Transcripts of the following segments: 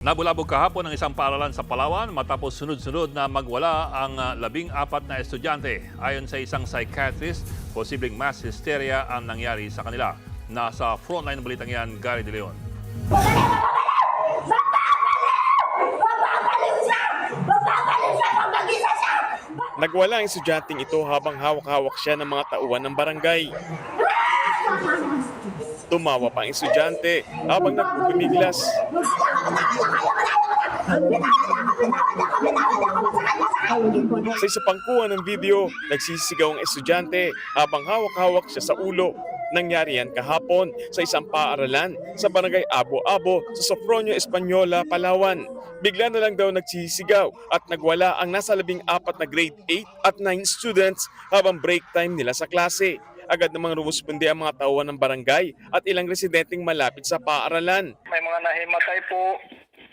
Nabulabog kahapon ang isang paaralan sa Palawan matapos sunod-sunod na magwala ang ah, labing apat na estudyante. Ayon sa isang psychiatrist, posibleng mass hysteria ang nangyari sa kanila. Nasa frontline ng balitang yan, Gary De Leon. Nagwala ang estudyanteng ito habang hawak-hawak siya ng mga tauhan ng barangay. Tumawa pa ang estudyante habang nagpupumiglas. Sa isa pang kuha ng video, nagsisigaw ang estudyante habang hawak-hawak siya sa ulo. Nangyari yan kahapon sa isang paaralan sa barangay Abo-Abo sa Sofronio Española, Palawan. Bigla na lang daw nagsisigaw at nagwala ang nasa labing apat na grade 8 at 9 students habang break time nila sa klase. Agad namang rumusponde ang mga tauhan ng barangay at ilang residenteng malapit sa paaralan. May mga nahimatay po.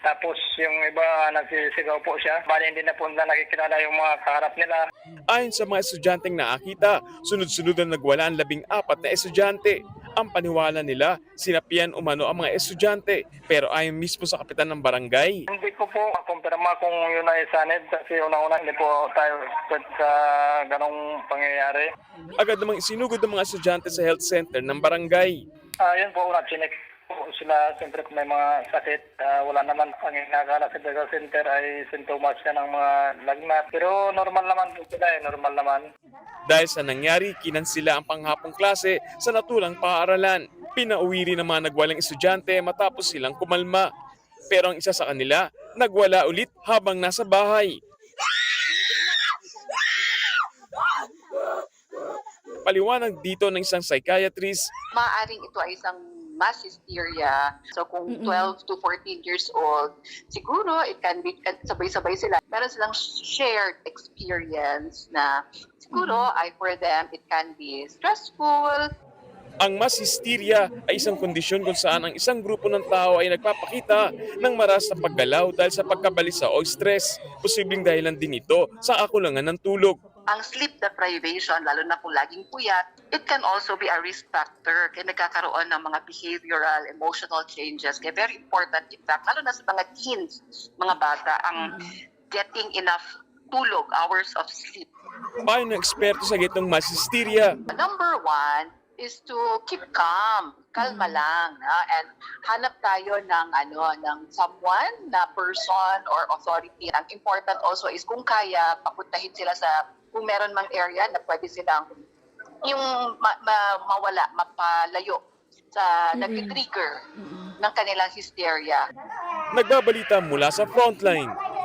Tapos yung iba nagsisigaw po siya. Bali hindi na po na nakikilala yung mga kaharap nila. Ayon sa mga estudyanteng nakakita, sunod-sunod na nagwala ang labing apat na estudyante. Ang paniwala nila, sinapian umano ang mga estudyante pero ayon mismo sa kapitan ng barangay. Hindi ko po kumpirma kung yun ay sanid kasi unang-una hindi po tayo sa ganong pangyayari. Agad namang isinugod ng mga estudyante sa health center ng barangay. Yun po, una, chinek sila. Siyempre kung may mga sakit, ah, wala naman ang inakala sa Daga Center ay sintomas ka ng mga lagnat. Pero normal naman po sila eh, normal naman. Dahil sa nangyari, kinansila ang panghapong klase sa natulang paaralan. Pinauwi rin ang mga nagwalang estudyante matapos silang kumalma. Pero ang isa sa kanila, nagwala ulit habang nasa bahay. Paliwanag dito ng isang psychiatrist, maaaring ito ay isang mass hysteria. So kung 12 to 14 years old, siguro it can be sabay-sabay sila. Meron silang shared experience na siguro ay for them it can be stressful, Ang mass hysteria ay isang kondisyon kung saan ang isang grupo ng tao ay nagpapakita ng maras na paggalaw dahil sa pagkabalisa o stress. Posibleng dahilan din ito sa kakulangan ng tulog. ang sleep deprivation, lalo na kung laging puyat, it can also be a risk factor. Kaya nagkakaroon ng mga behavioral, emotional changes. Kaya very important, in fact, lalo na sa mga teens, mga bata, ang getting enough tulog, hours of sleep. Payo ng eksperto sa gitong mass hysteria. Number one is to keep calm, kalma lang, ah, and hanap tayo ng ano ng someone na person or authority. Ang important also is kung kaya papuntahin sila sa kung meron mang area na pwede silang yung ma- ma- mawala, mapalayo sa nag-trigger ng kanilang hysteria. Nagbabalita mula sa frontline,